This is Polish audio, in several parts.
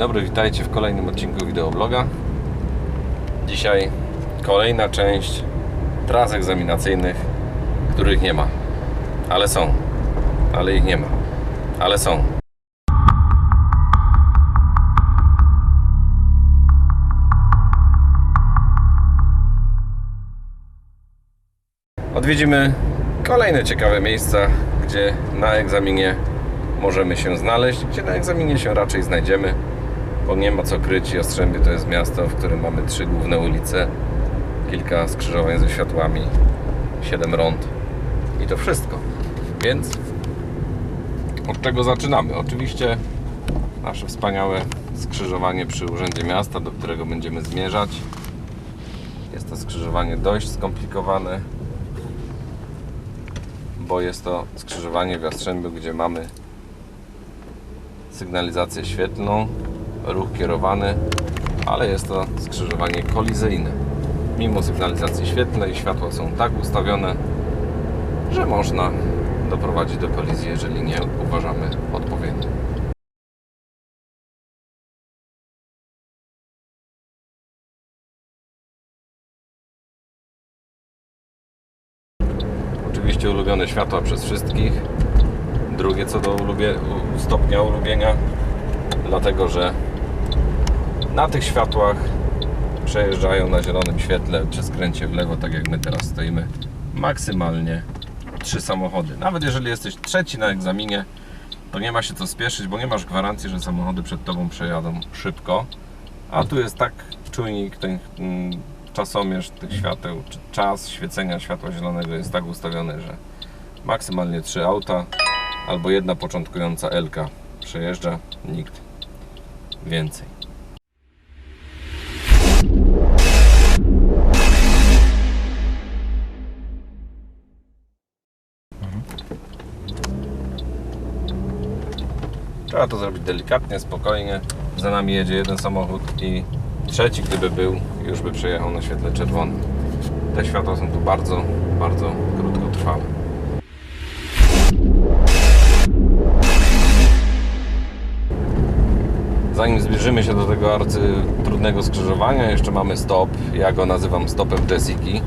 dobry, witajcie w kolejnym odcinku wideobloga. Dzisiaj kolejna część tras egzaminacyjnych, których nie ma. Ale są. Ale ich nie ma. Ale są. Odwiedzimy kolejne ciekawe miejsca, gdzie na egzaminie możemy się znaleźć, gdzie na egzaminie się raczej znajdziemy, bo nie ma co kryć. Jastrzębie to jest miasto, w którym mamy trzy główne ulice, kilka skrzyżowań ze światłami, siedem rond i to wszystko. Więc od czego zaczynamy? Oczywiście nasze wspaniałe skrzyżowanie przy Urzędzie Miasta, do którego będziemy zmierzać. Jest to skrzyżowanie dość skomplikowane, bo jest to skrzyżowanie w Jastrzębiu, gdzie mamy sygnalizację świetlną, ruch kierowany, ale jest to skrzyżowanie kolizyjne. Mimo sygnalizacji świetlnej światła są tak ustawione, że można doprowadzić do kolizji, jeżeli nie uważamy odpowiednio. Oczywiście ulubione światła przez wszystkich. Drugie co do ulubie, stopnia ulubienia, dlatego że na tych światłach przejeżdżają na zielonym świetle przy skręcie w lewo, tak jak my teraz stoimy, maksymalnie trzy samochody. Nawet jeżeli jesteś trzeci na egzaminie, to nie ma się co spieszyć, bo nie masz gwarancji, że samochody przed tobą przejadą szybko. A tu jest tak czujnik, ten mm, czasomierz tych świateł, czy czas świecenia światła zielonego jest tak ustawiony, że maksymalnie trzy auta albo jedna początkująca Elka przejeżdża, nikt więcej. Trzeba to zrobić delikatnie, spokojnie. Za nami jedzie jeden samochód i trzeci, gdyby był, już by przejechał na świetle czerwonym. Te światła są tu bardzo, bardzo krótkotrwałe. Zanim zbliżymy się do tego arcy trudnego skrzyżowania, jeszcze mamy stop. Ja go nazywam stopem Desiki.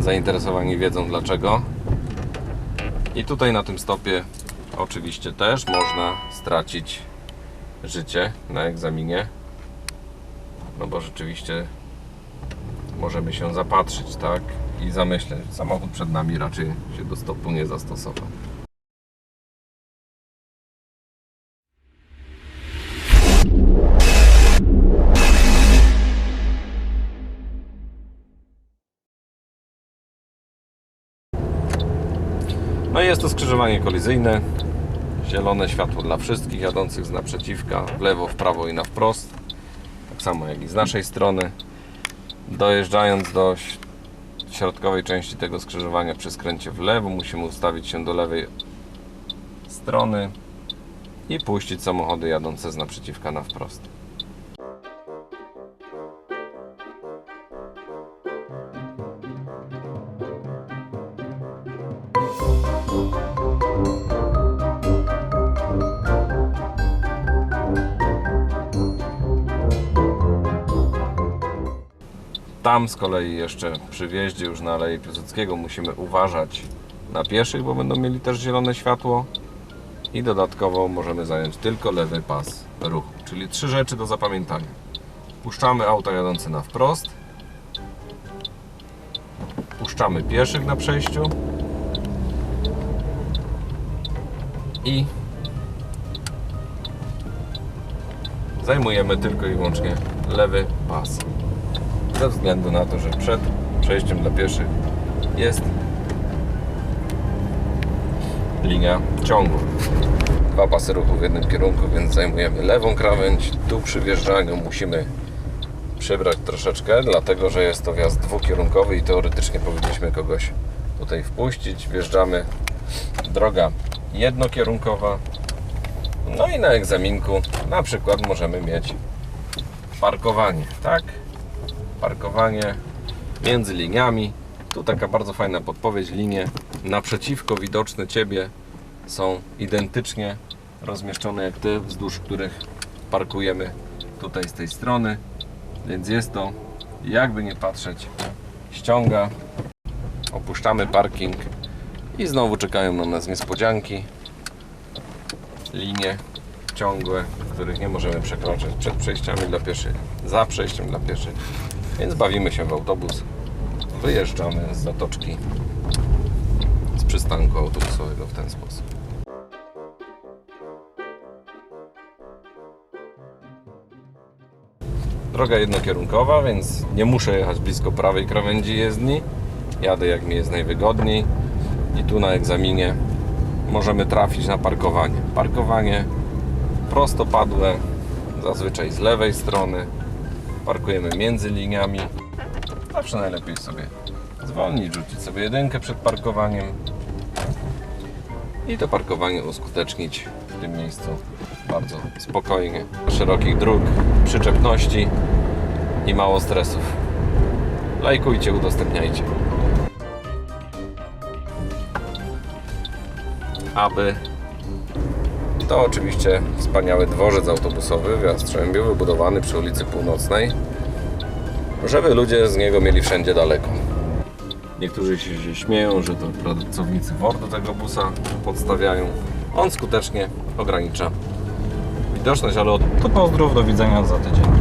Zainteresowani wiedzą dlaczego. I tutaj na tym stopie oczywiście też można stracić życie na egzaminie. No bo rzeczywiście możemy się zapatrzyć, tak? I zamyśleć. Samochód przed nami raczej się do stopu nie zastosował. No i jest to skrzyżowanie kolizyjne. Zielone światło dla wszystkich jadących z naprzeciwka, w lewo, w prawo i na wprost. Tak samo jak i z naszej strony. Dojeżdżając do środkowej części tego skrzyżowania przy skręcie w lewo, musimy ustawić się do lewej strony i puścić samochody jadące z naprzeciwka na wprost. Tam z kolei jeszcze przy wjeździe już na Aleję Piłsudskiego musimy uważać na pieszych, bo będą mieli też zielone światło i dodatkowo możemy zająć tylko lewy pas ruchu. Czyli trzy rzeczy do zapamiętania. Puszczamy auta jadące na wprost, puszczamy pieszych na przejściu i zajmujemy tylko i wyłącznie lewy pas ze względu na to, że przed przejściem dla pieszych jest linia ciągu. Dwa pasy ruchu w jednym kierunku, więc zajmujemy lewą krawędź. Tu przy wjeżdżaniu musimy przybrać troszeczkę, dlatego że jest to wjazd dwukierunkowy i teoretycznie powinniśmy kogoś tutaj wpuścić. Wjeżdżamy droga jednokierunkowa. No i na egzaminku na przykład możemy mieć parkowanie, tak? Parkowanie między liniami. Tu taka bardzo fajna podpowiedź. Linie naprzeciwko widoczne Ciebie są identycznie rozmieszczone jak te, wzdłuż których parkujemy tutaj z tej strony, więc jest to, jakby nie patrzeć, ściąga, opuszczamy parking i znowu czekają na nas niespodzianki, linie ciągłe, których nie możemy przekroczyć przed przejściami dla pieszych, za przejściem dla pieszych, więc bawimy się w autobus, wyjeżdżamy z zatoczki, z przystanku autobusowego w ten sposób. Droga jednokierunkowa, więc nie muszę jechać blisko prawej krawędzi jezdni. Jadę jak mi jest najwygodniej. I tu na egzaminie możemy trafić na parkowanie. Parkowanie prostopadłe, zazwyczaj z lewej strony. Parkujemy między liniami. Zawsze najlepiej sobie zwolnić, rzucić sobie jedynkę przed parkowaniem i to parkowanie uskutecznić w tym miejscu bardzo spokojnie. Szerokich dróg, przyczepności i mało stresów. Lajkujcie, udostępniajcie. Aby to oczywiście wspaniały dworzec autobusowy w Jastrzębiu, wybudowany przy ulicy Północnej, żeby ludzie z niego mieli wszędzie daleko. Niektórzy się się śmieją, że to pracownicy WOR do tego busa podstawiają. On skutecznie ogranicza widoczność, ale To pozdrów, do widzenia za tydzień.